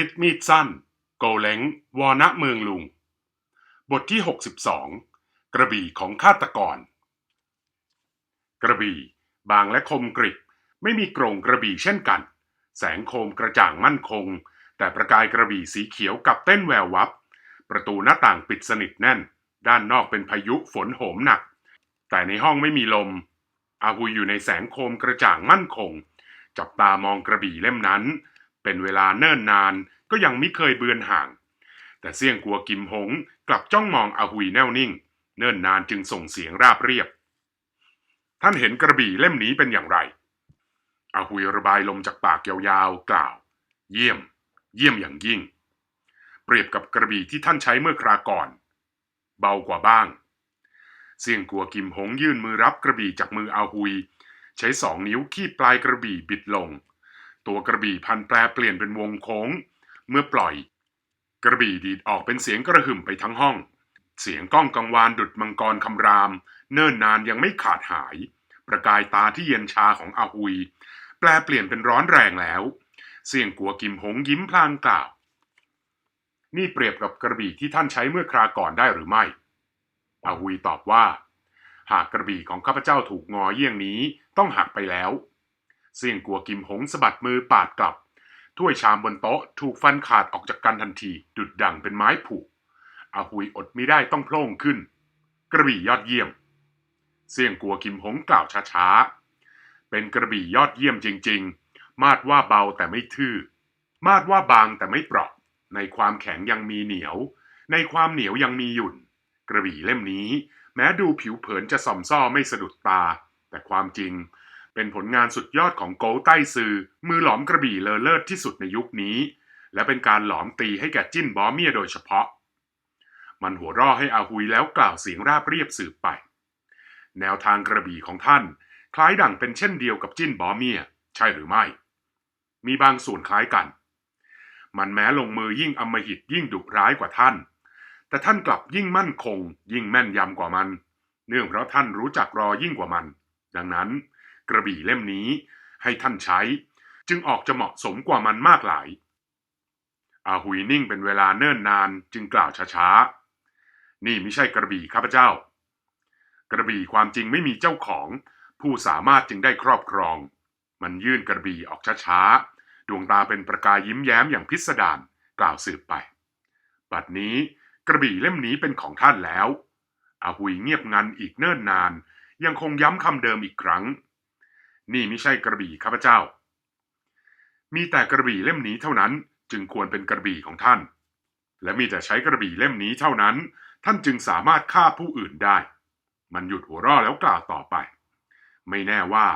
ฤทธิ์มีดสั้น โกเล้งวอนะเมืองลุง บทที่ 62 กระบี่ของฆาตกร กระบี่ บางและคมกริบไม่มีโกรงกระบี่เช่นกัน แสงโคมกระจ่างมั่นคง แต่ประกายกระบี่สีเขียวกับเต้นแวววับ ประตูหน้าต่างปิดสนิทแน่น ด้านนอกเป็นพายุฝนโหมหนัก แต่ในห้องไม่มีลม อาหุยอยู่ในแสงโคมกระจ่างมั่นคง จับตามองกระบี่เล่มนั้น เป็นเวลาเนิ่นนานก็ยังไม่เคยเบือนห่าง แต่เสี่ยงกลัวกิมหงกลับจ้องมองอาหุยแน่วนิ่ง เนิ่นนานจึงส่งเสียงราบเรียบ ท่านเห็นกระบี่เล่มนี้เป็นอย่างไรอาหุยระบายลมจากปากยาวๆกล่าว เยี่ยม เยี่ยมอย่างยิ่ง เปรียบกับกระบี่ที่ท่านใช้เมื่อคราก่อน เบากว่าบ้าง เสี่ยงกัวกิมหงยื่นมือรับกระบี่จากมืออาหุย ใช้สองนิ้วคีบปลายกระบี่บิดลง ตัวกระบี่พันแปรเปลี่ยนเป็นวงโค้ง เมื่อปล่อย กระบี่ดีดออกเป็นเสียงกระหึ่มไปทั้งห้อง เสียงก้องกังวานดุดมังกรคำราม เนิ่นนานยังไม่ขาดหาย ประกายตาที่เย็นชาของอาหุย แปลเปลี่ยนเป็นร้อนแรงแล้ว เสียงกัวกิมหงยิ้มพลางกล่าว นี่เปรียบกับกระบี่ที่ท่านใช้เมื่อคราก่อนได้หรือไม่อาหุยตอบว่า หากกระบี่ของข้าพเจ้าถูกงอเยี่ยงนี้ต้องหักไปแล้ว เสี่ยงกัวกิมหงสะบัดมือปาดกลับ ถ้วยชามบนโต๊ะถูกฟันขาดออกจากกันทันที ดุดดังเป็นไม้ผุอาหุยอดไม่ได้ต้องโพล่งขึ้น กระบี่ยอดเยี่ยม เสี่ยงกัวกิมหงกล่าวช้าๆ เป็นกระบี่ยอดเยี่ยมจริง ๆ มาดว่าเบาแต่ไม่ทื่อ มาดว่าบางแต่ไม่เปราะ ในความแข็งยังมีเหนียว ในความเหนียวยังมีหยุ่น กระบี่เล่มนี้ แม้ดูผิวเผินจะส่อมซ่อไม่สะดุดตา แต่ความจริง เป็นผลงานสุดยอดของโกลใต้ซือ มือหลอมกระบี่เลอเลิศที่สุดในยุคนี้ และเป็นการหลอมตีให้แก่จิ้นบอเมียโดยเฉพาะ มันหัวร่อให้อาหุยแล้วกล่าวเสียงราบเรียบสืบไป แนวทางกระบี่ของท่าน คล้ายดั่งเป็นเช่นเดียวกับจิ้นบอเมีย ใช่หรือไม่ มีบางส่วนคล้ายกัน มันแม้ลงมือยิ่งอมหิตยิ่งดุร้ายกว่าท่าน แต่ท่านกลับยิ่งมั่นคง ยิ่งแม่นยำกว่ามัน เนื่องเพราะท่านรู้จักรอยิ่งกว่ามัน ดังนั้น กระบี่เล่มนี้ ให้ท่านใช้ จึงออกจะเหมาะสมกว่ามันมากหลาย อาหุยนิ่งเป็นเวลาเนิ่นนานจึงกล่าวช้าๆ นี่ไม่ใช่กระบี่ข้าพเจ้า กระบี่ความจริงไม่มีเจ้าของ ผู้สามารถจึงได้ครอบครอง มันยื่นกระบี่ออกช้าๆ ดวงตาเป็นประกายยิ้มแย้มอย่างพิสดารกล่าวสืบไป บัดนี้กระบี่เล่มนี้เป็นของท่านแล้วอาหุยเงียบงันอีกเนิ่นนาน ยังคงย้ำคำเดิมอีกครั้ง นี่ไม่ใช่กระบี่ข้าพเจ้า มีแต่กระบี่เล่มนี้เท่านั้นจึงควรเป็นกระบี่ของท่าน และมีแต่ใช้กระบี่เล่มนี้เท่านั้น ท่านจึงสามารถฆ่าผู้อื่นได้ มันหยุดหัวเราะแล้วกล่าวต่อไป ไม่แน่ว่า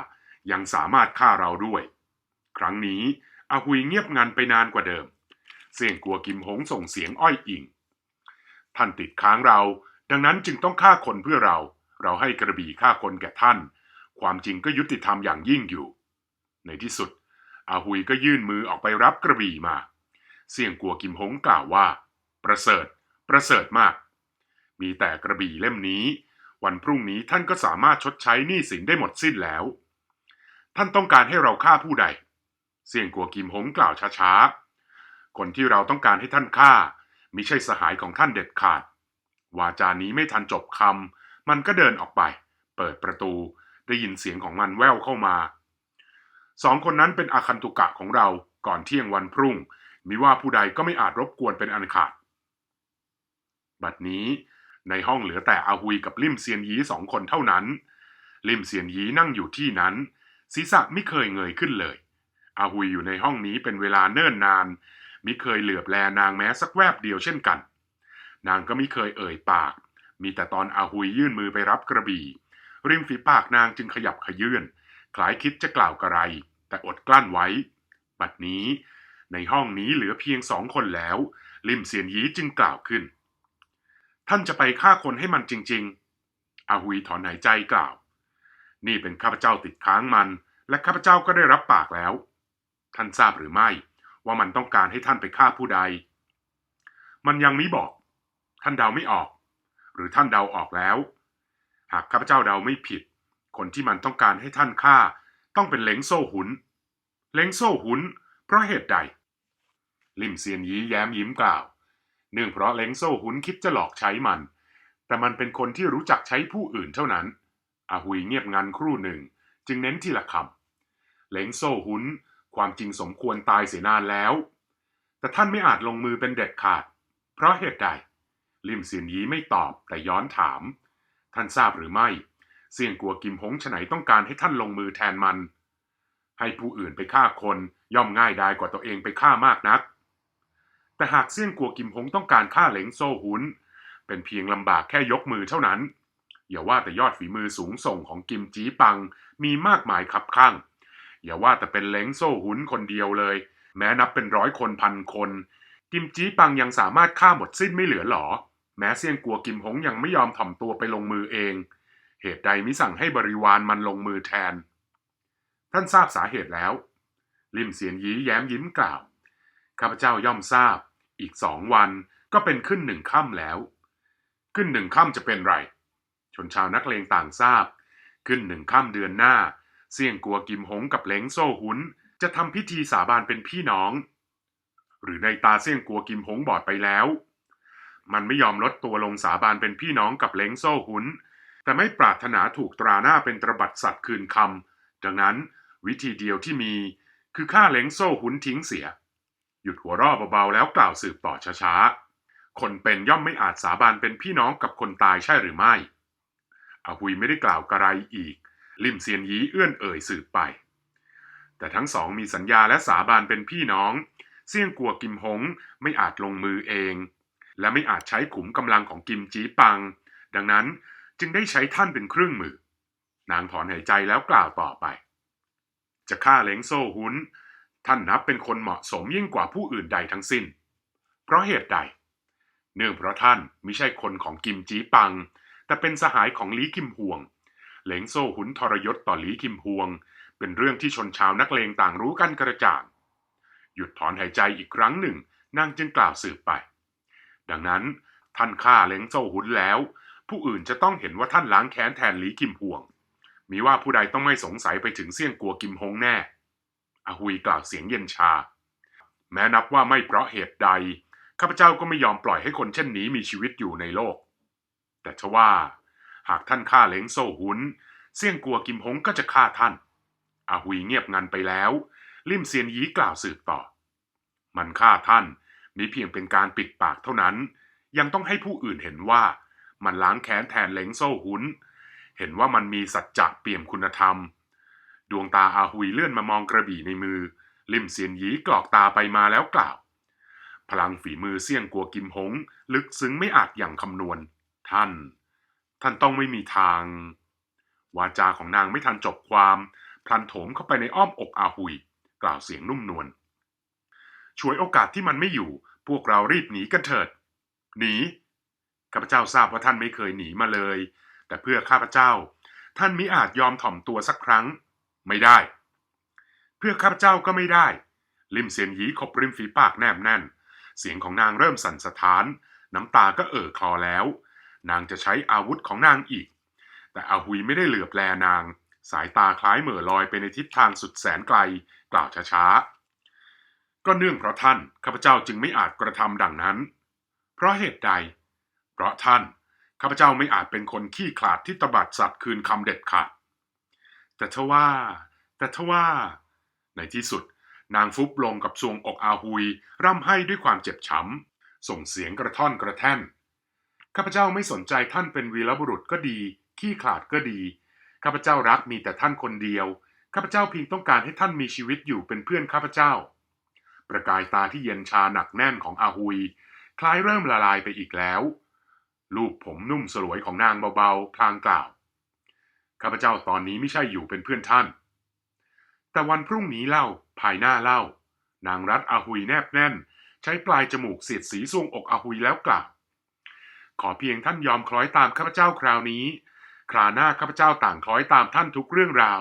ยังสามารถฆ่าเราด้วย ครั้งนี้อาหุยเงียบงันไปนานกว่าเดิม เสี่ยงกลัวกิมหงส่งเสียงอ้อยอิง ท่านติดค้างเรา ดังนั้นจึงต้องฆ่าคนเพื่อเรา เราให้กระบี่ฆ่าคนแก่ท่าน ความจริงก็ยุติธรรมอย่างยิ่งอยู่ ในที่สุด อาหุยก็ยื่นมือออกไปรับกระบี่มา เสี่ยงกัวกิมหงกล่าวว่า ประเสริฐ ประเสริฐมาก มีแต่กระบี่เล่มนี้ วันพรุ่งนี้ท่านก็สามารถชดใช้หนี้สินได้หมดสิ้นแล้ว ท่านต้องการให้เราฆ่าผู้ใด เสี่ยงกัวกิมหงกล่าวช้าๆ คนที่เราต้องการให้ท่านฆ่ามิใช่สหายของท่านเด็ดขาด วาจานี้ไม่ทันจบคำมันก็เดินออกไป เปิดประตู ได้ยินเสียงของมันแว่วเข้ามา สองคนนั้นเป็นอาคันตุกะของเราก่อนเที่ยงวันพรุ่ง มิว่าผู้ใดก็ไม่อาจรบกวนเป็นอันขาด บัดนี้ในห้องเหลือแต่อาหุยกับลิมเซียนยีสองคนเท่านั้น ลิมเซียนยีนั่งอยู่ที่นั้น ศีรษะไม่เคยเงยขึ้นเลย อาหุยอยู่ในห้องนี้เป็นเวลาเนิ่นนาน มิเคยเหลือบแลนางแม้สักแวบเดียวเช่นกัน นางก็ไมิเคยเอ่ยปาก มีแต่ตอนอาหุยยื่นมือไปรับกระบี่ ริมฝีปากนางจึงขยับขยื่นคล้ายคิดจะกล่าวกระไร แต่อดกลั้นไว้ บัดนี้ ในห้องนี้เหลือเพียงสองคนแล้ว ลิมเซียนยีจึงกล่าวขึ้น ท่านจะไปฆ่าคนให้มันจริง ๆ อาหุยถอนหายใจกล่าว นี่เป็นข้าพเจ้าติดค้างมัน และข้าพเจ้าก็ได้รับปากแล้ว ท่านทราบหรือไม่ ว่ามันต้องการให้ท่านไปฆ่าผู้ใด มันยังไม่บอก ท่านเดาไม่ออก หรือท่านเดาออกแล้ว หากข้าพเจ้าเดาไม่ผิด คนที่มันต้องการให้ท่านฆ่า ต้องเป็นเหลงโซ่หุนเหลงโซ่หุน เพราะเหตุใด ลิมเซียนยีแย้มยิ้มกล่าว เนื่องเพราะเล้งโซ่หุนคิดจะหลอกใช้มัน แต่มันเป็นคนที่รู้จักใช้ผู้อื่นเท่านั้น อาหุยเงียบงันครู่หนึ่ง จึงเน้นทีละคำเล้งโซ่หุน ความจริงสมควรตายเสียนานแล้ว แต่ท่านไม่อาจลงมือเป็นเด็ดขาด เพราะเหตุใด ลิมเซียนยีไม่ตอบแต่ย้อนถาม ท่านทราบหรือไม่ เสี่ยงกลัวกิมหงฉไหนต้องการให้ท่านลงมือแทนมัน ให้ผู้อื่นไปฆ่าคนย่อมง่ายดายกว่าตัวเองไปฆ่ามากนัก แต่หากเสี่ยงกลัวกิมหงต้องการฆ่าเหลงโซ่หุนเป็นเพียงลำบากแค่ยกมือเท่านั้น อย่าว่าแต่ยอดฝีมือสูงส่งของกิมจีปังมีมากมายขับข้าง อย่าว่าแต่เป็นเหลงโซ่หุนคนเดียวเลย แม้นับเป็นร้อยคนพันคน กิมจีปังยังสามารถฆ่าหมดสิ้นไม่เหลือหรอ แม้เสี่ยงกลัวกิมหงยังไม่ยอมถ่อมตัวไปลงมือเอง เหตุใดมิสั่งให้บริวารมันลงมือแทน ท่านทราบสาเหตุแล้ว ลิมเสียนยีแย้มยิ้มกล่าว ข้าพเจ้าย่อมทราบ อีกสองวันก็เป็นขึ้นหนึ่งค่ำแล้ว ขึ้นหนึ่งค่ำจะเป็นไร ชนชาวนักเลงต่างทราบ ขึ้นหนึ่งค่ำเดือนหน้าเสี่ยงกัวกิมหงกับเล้งโซ่หุนจะทำพิธีสาบานเป็นพี่น้อง หรือในตาเสี่ยงกัวกิมหงบอดไปแล้ว มันไม่ยอมลดตัวลงสาบานเป็นพี่น้องกับเล้งโซ่หุน แต่ไม่ปรารถนาถูกตราหน้าเป็นตรบัดสัตว์คืนคำ ดังนั้นวิธีเดียวที่มี คือฆ่าเล้งโซ่หุนทิ้งเสีย หยุดหัวราะเบาๆแล้วกล่าวสืบต่อช้าๆ คนเป็นย่อมไม่อาจสาบานเป็นพี่น้องกับคนตายใช่หรือไม่อาหุยไม่ได้กล่าวกระไรอีก ลิมเซียนยีเอื้อนเอ่ยสืบไป แต่ทั้งสองมีสัญญาและสาบานเป็นพี่น้อง เสี่ยงกัวกิมหงไม่อาจลงมือเอง และไม่อาจใช้ขุมกำลังของกิมจีปัง ดังนั้นจึงได้ใช้ท่านเป็นเครื่องมือ นางถอนหายใจแล้วกล่าวต่อไป จะฆ่าเล้งโซ่หุนท่านนับเป็นคนเหมาะสมยิ่งกว่าผู้อื่นใดทั้งสิ้น เพราะเหตุใด เนื่องเพราะท่านไม่ใช่คนของกิมจีปัง แต่เป็นสหายของลีคิมฮวงเหลงโซ่หุนทรยศต่อลีคิมฮวง เป็นเรื่องที่ชนชาวนักเลงต่างรู้กันกระจ่าง หยุดถอนหายใจอีกครั้งหนึ่งนางจึงกล่าวสืบไป ดังนั้นท่านฆ่าเหลงโซ่หุนแล้ว ผู้อื่นจะต้องเห็นว่าท่านล้างแค้นแทนหลีคิมฮวง มีว่าผู้ใดต้องไม่สงสัยไปถึงเสี่ยงกัวกิมฮงแน่อาหุยกล่าวเสียงเย็นชา แม้นับว่าไม่เพราะเหตุใดข้าพเจ้าก็ไม่ยอมปล่อยให้คนเช่นนี้มีชีวิตอยู่ในโลก แต่ทว่า หากท่านฆ่าเล้งโซ่หุนเสี่ยงกัวกิมฮงก็จะฆ่าท่านอาหุยเงียบงันไปแล้ว ลิมเซียนยีกล่าวสืบต่อ มันฆ่าท่าน มีเพียงเป็นการปิดปากเท่านั้น ยังต้องให้ผู้อื่นเห็นว่ามันล้างแค้นแทนเล้งโซ่หุนเห็นว่ามันมีสัจจะเปี่ยมคุณธรรม ดวงตาอาหุยเลื่อนมามองกระบี่ในมือ ลิมเซียนยีกรอกตาไปมาแล้วกล่าว พลังฝีมือเสี่ยงกัวกิมหง ลึกซึ้งไม่อาจอย่างคำนวณ ท่าน ท่านต้องไม่มีทาง วาจาของนางไม่ทันจบความพลันโถมเข้าไปในอ้อมอกอาหุย กล่าวเสียงนุ่มนวลช่วยโอกาสที่มันไม่อยู่ พวกเรารีบหนีกันเถิด หนี ข้าพเจ้าทราบว่าท่านไม่เคยหนีมาเลย แต่เพื่อข้าพเจ้า ท่านมิอาจยอมถ่อมตัวสักครั้ง ไม่ได้ เพื่อข้าพเจ้าก็ไม่ได้ ลิมเซียนยีขบริมฝีปากแนบแน่น เสียงของนางเริ่มสั่นสะท้าน น้ำตาก็เอ่อคลอแล้ว นางจะใช้อาวุธของนางอีก แต่อาหุยไม่ได้เหลือบแลนาง สายตาคล้ายเหม่อลอยไปในทิศทางสุดแสนไกล กล่าวช้าๆ ก็เนื่องเพราะท่านข้าพเจ้าจึงไม่อาจกระทำดังนั้น เพราะเหตุใด เพราะท่านข้าพเจ้าไม่อาจเป็นคนขี้ขลาดที่ตบัดสัตว์คืนคำเด็ดขาดแต่ทว่า แต่ทว่า ในที่สุด นางฟุบลงกับทรวงอกอาหุย ร่ำไห้ด้วยความเจ็บช้ำส่งเสียงกระท่อนกระแท่นข้าพเจ้าไม่สนใจท่านเป็นวีรบุรุษก็ดี ขี้ขลาดก็ดีข้าพเจ้ารักมีแต่ท่านคนเดียวข้าพเจ้าเพียงต้องการให้ท่านมีชีวิตอยู่เป็นเพื่อนข้าพเจ้า ประกายตาที่เย็นชาหนักแน่นของอาหุย คล้ายเริ่มละลายไปอีกแล้ว ลูกผมนุ่มสลวยของนางเบาๆ พลางกล่าว ข้าพเจ้าตอนนี้ไม่ใช่อยู่เป็นเพื่อนท่าน แต่วันพรุ่งนี้เล่า ภายหน้าเล่า นางรัดอาหุยแนบแน่น ใช้ปลายจมูกเสียดสีทรวงอกอาหุยแล้วกล่าว ขอเพียงท่านยอมคล้อยตามข้าพเจ้าคราวนี้ คราหน้าข้าพเจ้าต่างคล้อยตามท่านทุกเรื่องราว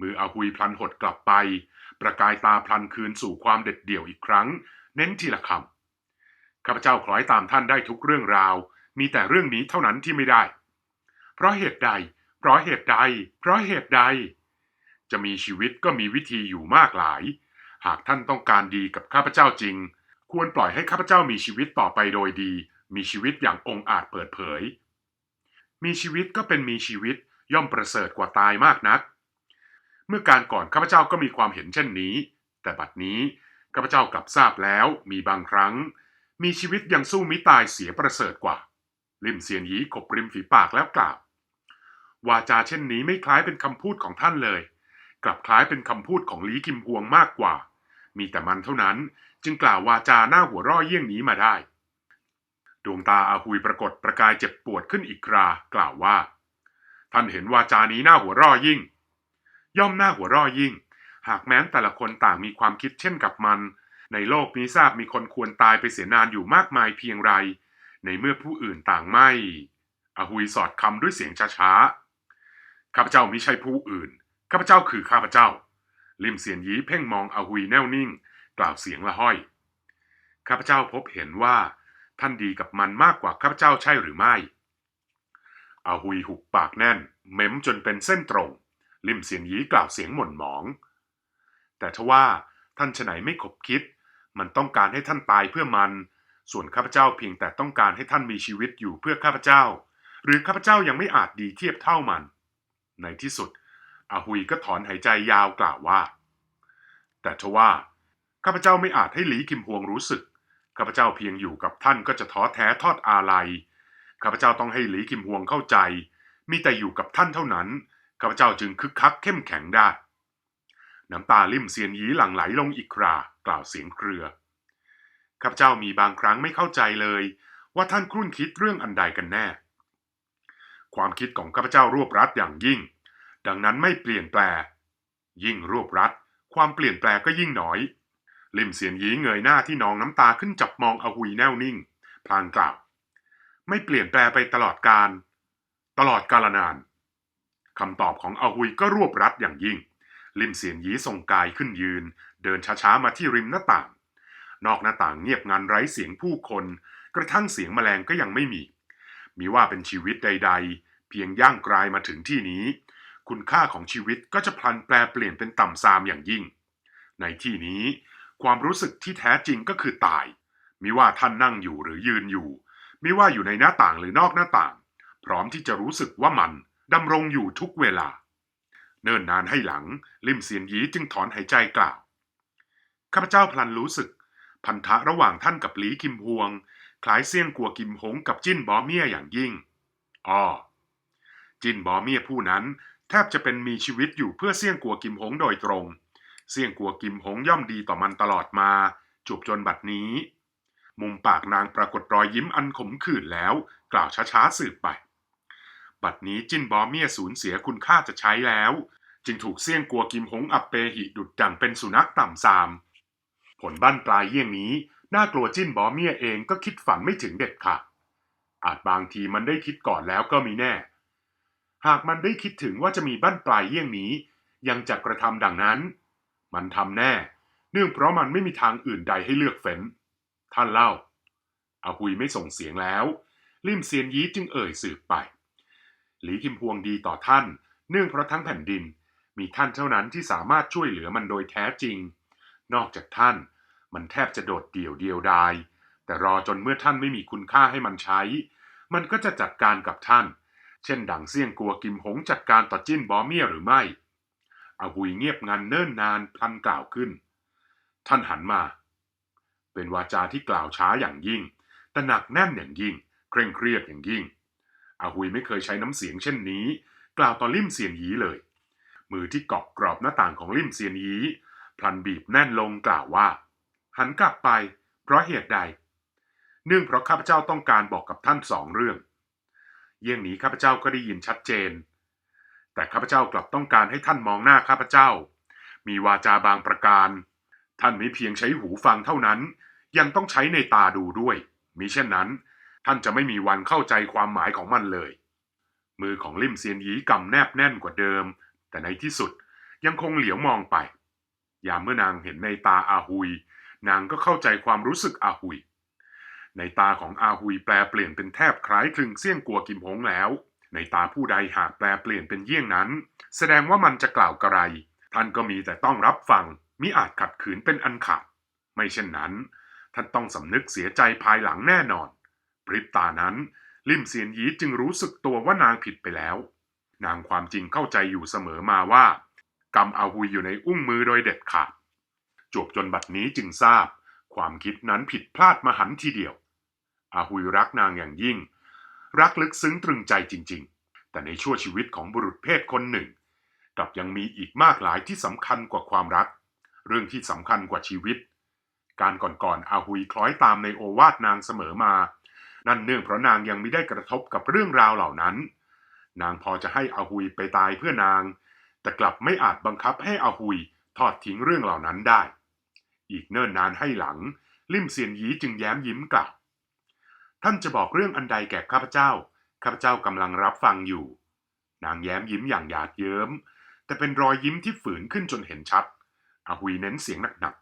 มืออาหุยพลันหดกลับไป ประกายตาพลันคืนสู่ความเด็ดเดี่ยวอีกครั้ง เน้นทีละคำข้าพเจ้าคล้อยตามท่านได้ทุกเรื่องราว มีแต่เรื่องนี้เท่านั้นที่ไม่ได้ เพราะเหตุใด เพราะเหตุใด เพราะเหตุใด จะมีชีวิตก็มีวิธีอยู่มากหลาย หากท่านต้องการดีกับข้าพเจ้าจริง ควรปล่อยให้ข้าพเจ้ามีชีวิตต่อไปโดยดี มีชีวิตอย่างองอาจเปิดเผย มีชีวิตก็เป็นมีชีวิตย่อมประเสริฐกว่าตายมากนัก เมื่อการก่อนข้าพเจ้าก็มีความเห็นเช่นนี้ แต่บัดนี้ข้าพเจ้ากลับทราบแล้วมีบางครั้ง มีชีวิตยังสู้มิตายเสียประเสริฐกว่า ลิมเซียนยีขบริมฝีปากแล้วกล่าววาจาเช่นนี้ไม่คล้ายเป็นคำพูดของท่านเลย กลับคล้ายเป็นคำพูดของลีคิมพวงมากกว่า มีแต่มันเท่านั้นจึงกล่าววาจาหน้าหัวร่อเยี่ยงนี้มาได้ ดวงตาอาหุยปรากฏประกายเจ็บปวดขึ้นอีกครากล่าวว่า ท่านเห็นวาจานี้หน้าหัวร่อยิ่ง ย่อมหน้าหัวร่อยิ่ง หากแม้นแต่ละคนต่างมีความคิดเช่นกับมัน ในโลกนี้ทราบมีคนควรตายไปเสียนานอยู่มากมายเพียงไร ในเมื่อผู้อื่นต่างไม่อหุยสอดคำด้วยเสียงช้าๆข้าพเจ้ามิใช่ผู้อื่นข้าพเจ้าคือข้าพเจ้า ลิมเสียนยีเพ่งมองอหุยแน่วนิ่ง กล่าวเสียงละห้อยข้าพเจ้าพบเห็นว่า ท่านดีกับมันมากกว่าข้าพเจ้าใช่หรือไม่อาหุยหุบปากแน่น เม้มจนเป็นเส้นตรง ลิมเสียนยีกล่าวเสียงหม่นหมอง แต่ทว่าท่านฉไหนไม่ขบคิด มันต้องการให้ท่านตายเพื่อมัน ส่วนข้าพเจ้าเพียงแต่ต้องการให้ท่านมีชีวิตอยู่เพื่อข้าพเจ้า หรือข้าพเจ้ายังไม่อาจดีเทียบเท่ามัน ในที่สุดอาหุยก็ถอนหายใจยาวกล่าวว่า แต่ทว่าข้าพเจ้าไม่อาจให้หลีกิมพวงรู้สึกข้าพเจ้าเพียงอยู่กับท่านก็จะท้อแท้ทอดอาลัยข้าพเจ้าต้องให้หลีกิมพวงเข้าใจ มีแต่อยู่กับท่านเท่านั้น ข้าพเจ้าจึงคึกคักเข้มแข็งได้ น้ำตาลิ่มเซียนยีหลั่งไหลลงอีกครากล่าวเสียงเครือข้าพเจ้ามีบางครั้งไม่เข้าใจเลย ว่าท่านครุ่นคิดเรื่องอันใดกันแน่ ความคิดของข้าพเจ้ารวบรัดอย่างยิ่ง ดังนั้นไม่เปลี่ยนแปล ยิ่งรวบรัด ความเปลี่ยนแปลก็ยิ่งน้อย ลิมเสียนยีเงยหน้าที่นองน้ำตาขึ้นจับมองอหุยแน่วนิ่ง พลางกล่าว ไม่เปลี่ยนแปลไปตลอดการ ตลอดกาลนาน คำตอบของอาหุยก็รวบรัดอย่างยิ่ง ลิมเสียนยีทรงกายขึ้นยืน เดินช้าๆมาที่ริมหน้าต่าง นอกหน้าต่างเงียบงันไร้เสียงผู้คน กระทั่งเสียงแมลงก็ยังไม่มี มีว่าเป็นชีวิตใด ๆ เพียงย่างกลายมาถึงที่นี้ คุณค่าของชีวิตก็จะพลันแปลเปลี่ยนเป็นต่ำซามอย่างยิ่ง ในที่นี้ความรู้สึกที่แท้จริงก็คือตาย มิว่าท่านนั่งอยู่หรือยืนอยู่ มิว่าอยู่ในหน้าต่างหรือนอกหน้าต่าง พร้อมที่จะรู้สึกว่ามัน ดำรงอยู่ทุกเวลา เนิ่นนานให้หลัง ลิมเสียนยีจึงถอนหายใจกล่าว ข้าพเจ้าพลันรู้สึก พันธะระหว่างท่านกับหลีคิมพวง คล้ายเสี่ยงกัวกิมหงกับจิ้นบอเมียอย่างยิ่งอ้อจิ้นบอเมียผู้นั้นแทบจะเป็นมีชีวิตอยู่เพื่อเสี่ยงกัวกิมหงโดยตรง เสี่ยงกัวกิมหงย่อมดีต่อมันตลอดมา จูบจนบัดนี้ มุมปากนางปรากฏรอยยิ้มอันขมขื่นแล้ว กล่าวช้าๆสืบไป บัดนี้จินบอเมียสูญเสียคุณค่าจะใช้แล้ว จึงถูกเสี่ยงกลัวกิมหงอับเปหิดุดดังเป็นสุนัขต่ำซาม ผลบั้นปลายเยี่ยงนี้ น่ากลัวจิ้นบอเมียเองก็คิดฝันไม่ถึงเด็ดขาดอาจบางทีมันได้คิดก่อนแล้วก็มีแน่ หากมันได้คิดถึงว่าจะมีบั้นปลายเยี่ยงนี้ ยังจะกระทำดังนั้น มันทำแน่ เนื่องเพราะมันไม่มีทางอื่นใดให้เลือกเฟ้น ท่านเล่าอาหุยไม่ส่งเสียงแล้ว ลิมเซียนยีจึงเอ่ยสืบไป หลีคิมพวงดีต่อท่าน เนื่องเพราะทั้งแผ่นดิน มีท่านเท่านั้นที่สามารถช่วยเหลือมันโดยแท้จริง นอกจากท่าน มันแทบจะโดดเดี่ยวเดียวดาย แต่รอจนเมื่อท่านไม่มีคุณค่าให้มันใช้ มันก็จะจัดการกับท่าน เช่นดังเสี่ยงกัวกิมหงจัดการต่อจิ้นบอเมียหรือไม่อาหุยเงียบงันเนิ่นนานพลันกล่าวขึ้น ท่านหันมา เป็นวาจาที่กล่าวช้าอย่างยิ่งแต่หนักแน่นอย่างยิ่ง เคร่งเครียดอย่างยิ่ง อาหุยไม่เคยใช้น้ำเสียงเช่นนี้ กล่าวต่อลิมเซียนยีเลย มือที่เกาะกรอบหน้าต่างของลิมเซียนยีพลันบีบแน่นลงกล่าวว่า หันกลับไป เพราะเหตุใด เนื่องเพราะข้าพเจ้าต้องการบอกกับท่านสองเรื่อง เยี่ยงนี้ข้าพเจ้าก็ได้ยินชัดเจน แต่ข้าพเจ้ากลับต้องการให้ท่านมองหน้าข้าพเจ้า มีวาจาบางประการ ท่านไม่เพียงใช้หูฟังเท่านั้น ยังต้องใช้ในตาดูด้วยมิเช่นนั้น ท่านจะไม่มีวันเข้าใจความหมายของมันเลย มือของลิมเซียนยีกำแนบแน่นกว่าเดิม แต่ในที่สุดยังคงเหลียวมองไป ยามเมื่อนางเห็นในตาอาหุย นางก็เข้าใจความรู้สึกอาหุย ในตาของอาหุยแปลเปลี่ยนเป็นแทบคล้ายคลึงเสี่ยงกัวกิมหงแล้ว ในตาผู้ใดหากแปลเปลี่ยนเป็นเยี่ยงนั้น แสดงว่ามันจะกล่าวกระไร ท่านก็มีแต่ต้องรับฟังมิอาจขัดขืนเป็นอันขาดไม่เช่นนั้น ท่านต้องสำนึกเสียใจภายหลังแน่นอน พริบตานั้น ลิมเซียนยีจึงรู้สึกตัวว่านางผิดไปแล้ว นางความจริงเข้าใจอยู่เสมอมาว่ากรรมอาหุยอยู่ในอุ้งมือโดยเด็ดขาดจวบจนบัดนี้จึงทราบ ความคิดนั้นผิดพลาดมหันทีเดียว อาหุยรักนางอย่างยิ่ง รักลึกซึ้งตรึงใจจริง ๆ แต่ในชั่วชีวิตของบุรุษเพศคนหนึ่งกลับยังมีอีกมากหลายที่สำคัญกว่าความรัก เรื่องที่สำคัญกว่าชีวิต การก่อนๆอาหุยคล้อยตามในโอวาทนางเสมอมา นั่นเนื่องเพราะนางยังไม่ได้กระทบกับเรื่องราวเหล่านั้น นางพอจะให้อาหุยไปตายเพื่อนาง แต่กลับไม่อาจบังคับให้อาหุยทอดทิ้งเรื่องเหล่านั้นได้ อีกเนิ่นนานให้หลัง ลิมเซียนยีจึงแย้มยิ้มกล่าวท่านจะบอกเรื่องอันใดแก่ข้าพเจ้า ข้าพเจ้ากำลังรับฟังอยู่ นางแย้มยิ้มอย่างหยาดเยิ้ม แต่เป็นรอยยิ้มที่ฝืนขึ้นจนเห็นชัดอาหุยเน้นเสียงหนัก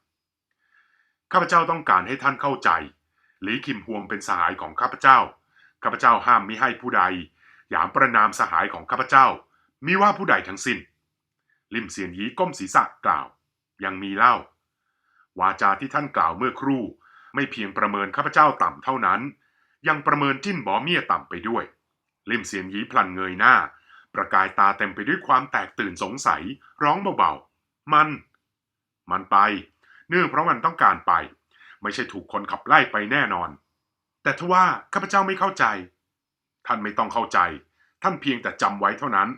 ๆข้าพเจ้าต้องการให้ท่านเข้าใจ หลีคิมฮวงเป็นสหายของข้าพเจ้า ข้าพเจ้าห้ามมิให้ผู้ใด หยามประนามสหายของข้าพเจ้า มิว่าผู้ใดทั้งสิ้น ลิมเซียนยีก้มศีรษะกล่าว ยังมีเล่า วาจาที่ท่านกล่าวเมื่อครู่ ไม่เพียงประเมินข้าพเจ้าต่ำเท่านั้น ยังประเมินจิ้นบอเมียต่ำไปด้วย ลิมเซียนยีพลันเงยหน้า ประกายตาเต็มไปด้วยความแตกตื่นสงสัย ร้องเบาๆ มัน มันไป เนื่องเพราะมันต้องการไป ไม่ใช่ถูกคนขับไล่ไปแน่นอน แต่ทว่าข้าพเจ้าไม่เข้าใจ ท่านไม่ต้องเข้าใจ ท่านเพียงแต่จำไว้เท่านั้น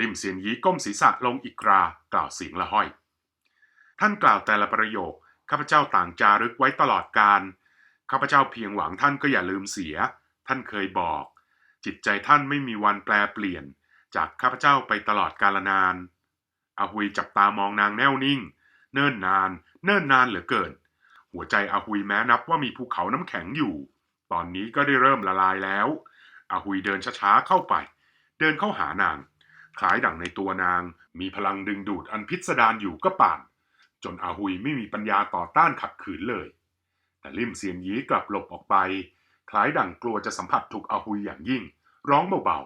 ลิมเซียนยีก้มศีรษะลงอีกรากล่าวเสียงละห้อย ท่านกล่าวแต่ละประโยคข้าพเจ้าต่างจารึกไว้ตลอดการข้าพเจ้าเพียงหวังท่านก็อย่าลืมเสีย ท่านเคยบอก จิตใจท่านไม่มีวันแปลเปลี่ยน จากข้าพเจ้าไปตลอดกาลนานอาหุยจับตามองนางแน่วนิ่ง เนิ่นนาน เนิ่นนานเหลือเกิน หัวใจอาหุยแม้นับว่ามีภูเขาน้ำแข็งอยู่ ตอนนี้ก็ได้เริ่มละลายแล้ว อาหุยเดินช้าๆเข้าไป เดินเข้าหานาง คล้ายดั่งในตัวนาง มีพลังดึงดูดอันพิสดารอยู่ก็ป่าน จนอาหุยไม่มีปัญญาต่อต้านขัดขืนเลย แต่ลิมเซียนยีกลับหลบออกไป คล้ายดั่งกลัวจะสัมผัสถูกอาหุยอย่างยิ่ง ร้องเบา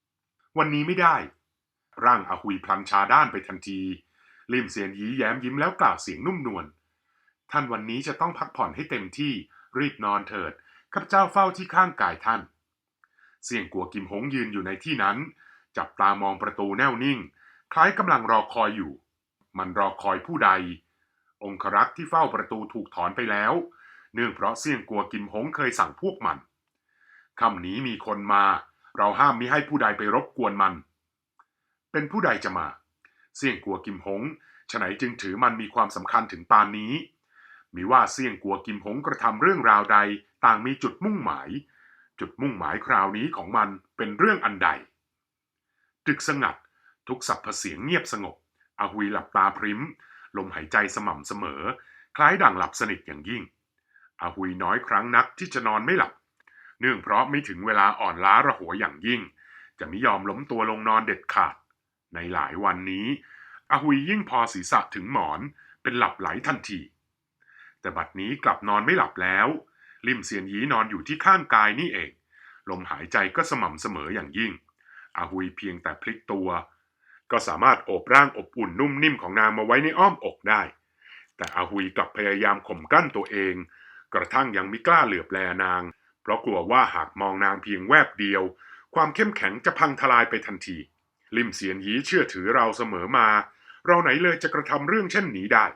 ๆ วันนี้ไม่ได้ ร่างอาหุยพลันชาด้านไปทันทีลิมเซียนยีแย้มยิ้มแล้วกล่าวเสียงนุ่มนวล ท่านวันนี้จะต้องพักผ่อนให้เต็มที่รีบนอนเถิดข้าพเจ้าเฝ้าที่ข้างกายท่าน เสี่ยงกัวกิมหงยืนอยู่ในที่นั้น จับตามองประตูแน่วนิ่ง คล้ายกำลังรอคอยอยู่ มันรอคอยผู้ใด องครักษ์ที่เฝ้าประตูถูกถอนไปแล้ว เนื่องเพราะเสี่ยงกัวกิมหงเคยสั่งพวกมันคำนี้มีคนมา เราห้ามมิให้ผู้ใดไปรบกวนมัน เป็นผู้ใดจะมา เสี่ยงกัวกิมหงฉไหนจึงถือมันมีความสำคัญถึงปานนี้ มีว่าเสี่ยงกัวกิมหงกระทำเรื่องราวใดต่างมีจุดมุ่งหมาย จุดมุ่งหมายคราวนี้ของมันเป็นเรื่องอันใด ตึกสงัด ทุกสัพเสียงเงียบสงบอาหุยหลับตาพริ้ม ลมหายใจสม่ำเสมอ คล้ายดั่งหลับสนิทอย่างยิ่งอาหุยน้อยครั้งนักที่จะนอนไม่หลับ เนื่องเพราะไม่ถึงเวลาอ่อนล้าระหัวอย่างยิ่ง จะไม่ยอมล้มตัวลงนอนเด็ดขาด ในหลายวันนี้อาหุยยิ่งพอศีรษะถึงหมอนเป็นหลับไหลทันที แต่บัดนี้กลับนอนไม่หลับแล้ว ลิมเซียนยีนอนอยู่ที่ข้างกายนี่เอง ลมหายใจก็สม่ำเสมออย่างยิ่ง อาหุยเพียงแต่พลิกตัว ก็สามารถโอบร่างอบอุ่นนุ่มนิ่มของนางมาไว้ในอ้อมอกได้ แต่อาหุยกลับพยายามข่มกั้นตัวเอง กระทั่งยังไม่กล้าเหลือบแลนาง เพราะกลัวว่าหากมองนางเพียงแวบเดียว ความเข้มแข็งจะพังทลายไปทันที ลิมเสียนยีเชื่อถือเราเสมอมา เราไหนเลยจะกระทำเรื่องเช่นนี้ได้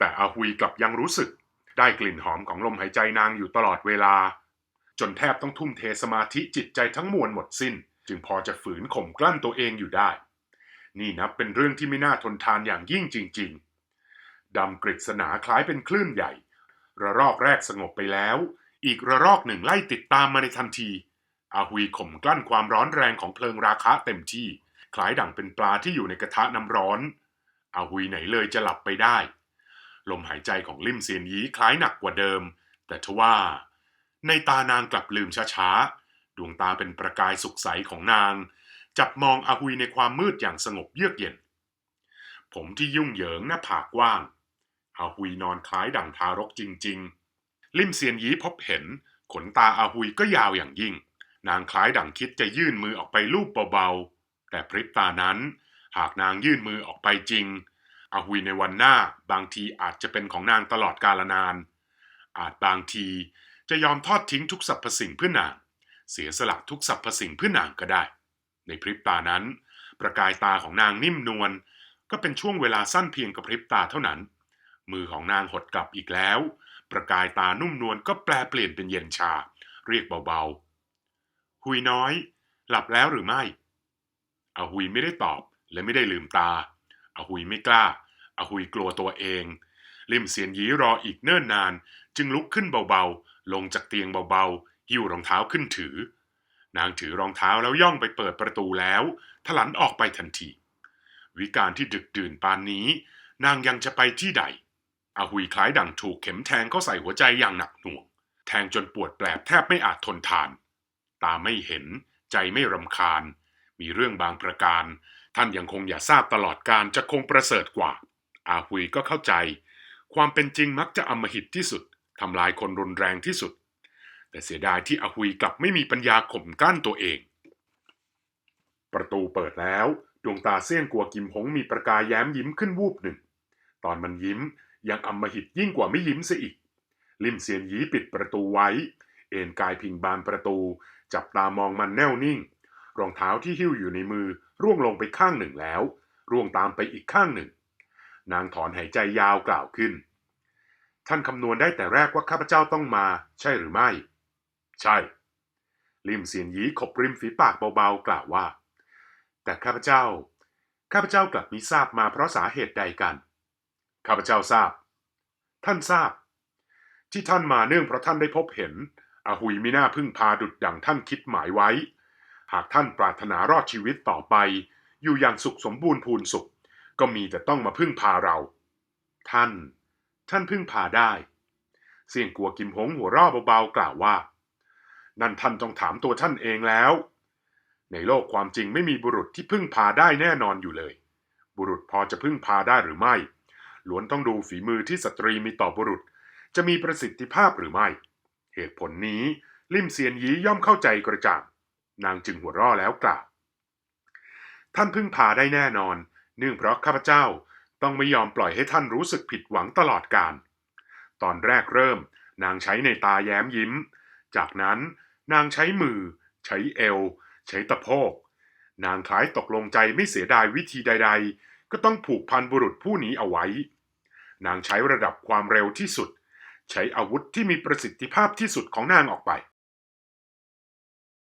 แต่อาหุยกลับยังรู้สึก ได้กลิ่นหอมของลมหายใจนางอยู่ตลอดเวลา จนแทบต้องทุ่มเทสมาธิจิตใจทั้งมวลหมดสิ้น จึงพอจะฝืนข่มกลั้นตัวเองอยู่ได้ นี่นับเป็นเรื่องที่ไม่น่าทนทานอย่างยิ่งจริง ๆ ดำกริศนาคล้ายเป็นคลื่นใหญ่ ระลอกแรกสงบไปแล้ว อีกระลอกหนึ่งไล่ติดตามมาในทันที อาหุยข่มกลั้นความร้อนแรงของเพลิงราคะเต็มที่ คล้ายดั่งเป็นปลาที่อยู่ในกระทะน้ำร้อนอาหุยไหนเลยจะหลับไปได้ ลมหายใจของลิมเซียนยีคล้ายหนักกว่าเดิม แต่ทว่า ในตานางกลับลืมช้าๆ ดวงตาเป็นประกายสุขใสของนาง จับมองอาหุยในความมืดอย่างสงบเยือกเย็น ผมที่ยุ่งเหยิงหน้าผากกว้าง อาหุยนอนคล้ายดั่งทารกจริง ๆ ลิมเซียนยีพบเห็น ขนตาอาหุยก็ยาวอย่างยิ่ง นางคล้ายดั่งคิดจะยื่นมือออกไปลูบเบาๆ แต่พริบตานั้น หากนางยื่นมือออกไปจริง อาหุยในวันหน้า บางทีอาจจะเป็นของนางตลอดกาลนาน อาจบางทีจะยอมทอดทิ้งทุกสรรพสิ่งเพื่อนาง เสียสละทุกสรรพสิ่งเพื่อนางก็ได้ ในพริบตานั้น ประกายตาของนางนิ่มนวลก็เป็นช่วงเวลาสั้นเพียงกระพริบตาเท่านั้น มือของนางหดกลับอีกแล้ว ประกายตานุ่มนวลก็แปลเปลี่ยนเป็นเย็นชา เรียกเบาๆ หุยน้อย หลับแล้วหรือไม่อาหุยไม่ได้ตอบและไม่ได้ลืมตา อาหุยไม่กล้าอาหุยกลัวตัวเอง ลิมเสียนหยีรออีกเนิ่นนาน จึงลุกขึ้นเบาๆ ลงจากเตียงเบาๆ หิ้วรองเท้าขึ้นถือ นางถือรองเท้าแล้วย่องไปเปิดประตูแล้วถลันออกไปทันที วิการที่ดึกดื่นปานนี้ นางยังจะไปที่ใดอาหุยคล้ายดังถูกเข็มแทงเข้าใส่หัวใจอย่างหนักหน่วง แทงจนปวดแปลบแทบไม่อาจทนทาน ตาไม่เห็นใจไม่รำคาญ มีเรื่องบางประการ ท่านยังคงอย่าทราบตลอดการจะคงประเสริฐกว่า อาหุยก็เข้าใจ ความเป็นจริงมักจะอำมหิตที่สุดทำลายคนรุนแรงที่สุด แต่เสียดายที่อาหุยกลับไม่มีปัญญาข่มกั้นตัวเอง ประตูเปิดแล้ว ดวงตาเสี้ยนกลัวกิมหงมีประกายแย้มยิ้มขึ้นวูบหนึ่ง ตอนมันยิ้มยังอำมหิตยิ่งกว่าไม่ยิ้มซะอีก ลิมเซียนหยีปิดประตูไว้ เอนกายพิงบานประตู จับตามองมันแน่วนิ่ง รองเท้าที่หิ้วอยู่ในมือ ร่วงลงไปข้างหนึ่งแล้ว ร่วงตามไปอีกข้างหนึ่ง นางถอนหายใจยาวกล่าวขึ้น ท่านคำนวณได้แต่แรกว่าข้าพเจ้าต้องมา ใช่หรือไม่ ใช่ ลิมเซียนหยีขบริมฝีปากเบาๆ กล่าวว่า แต่ข้าพเจ้า ข้าพเจ้ากลับมิทราบมาเพราะสาเหตุใดกัน ข้าพเจ้าทราบ ท่านทราบ ที่ท่านมาเนื่องเพราะท่านได้พบเห็นอาหุยมิน่าพึ่งพาดุดดังท่านคิดหมายไว้ หากท่านปรารถนารอดชีวิตต่อไป อยู่อย่างสุขสมบูรณ์พูนสุข ก็มีแต่ต้องมาพึ่งพาเรา ท่าน ท่านพึ่งพาได้ เสี่ยงกัวกิมหงหัวเราะเบาๆกล่าวว่า นั่นท่านต้องถามตัวท่านเองแล้ว ในโลกความจริงไม่มีบุรุษที่พึ่งพาได้แน่นอนอยู่เลย บุรุษพอจะพึ่งพาได้หรือไม่ล้วนต้องดูฝีมือที่สตรีมีต่อบุรุษ จะมีประสิทธิภาพหรือไม่ เหตุผลนี้ลิมเซียนยีย่อมเข้าใจกระจ่าง นางจึงหัวเราะแล้วกล่าวท่านพึ่งพาได้แน่นอน เนื่องเพราะข้าพเจ้าต้องไม่ยอมปล่อยให้ท่านรู้สึกผิดหวังตลอดกาลตอนแรกเริ่ม นางใช้ในตาแย้มยิ้ม จากนั้นนางใช้มือ ใช้เอว ใช้ตะโพก นางคล้ายตกลงใจไม่เสียดายวิธีใด ๆ ก็ต้องผูกพันบุรุษผู้นี้เอาไว้ นางใช้ระดับความเร็วที่สุด ใช้อาวุธที่มีประสิทธิภาพที่สุดของนางออกไป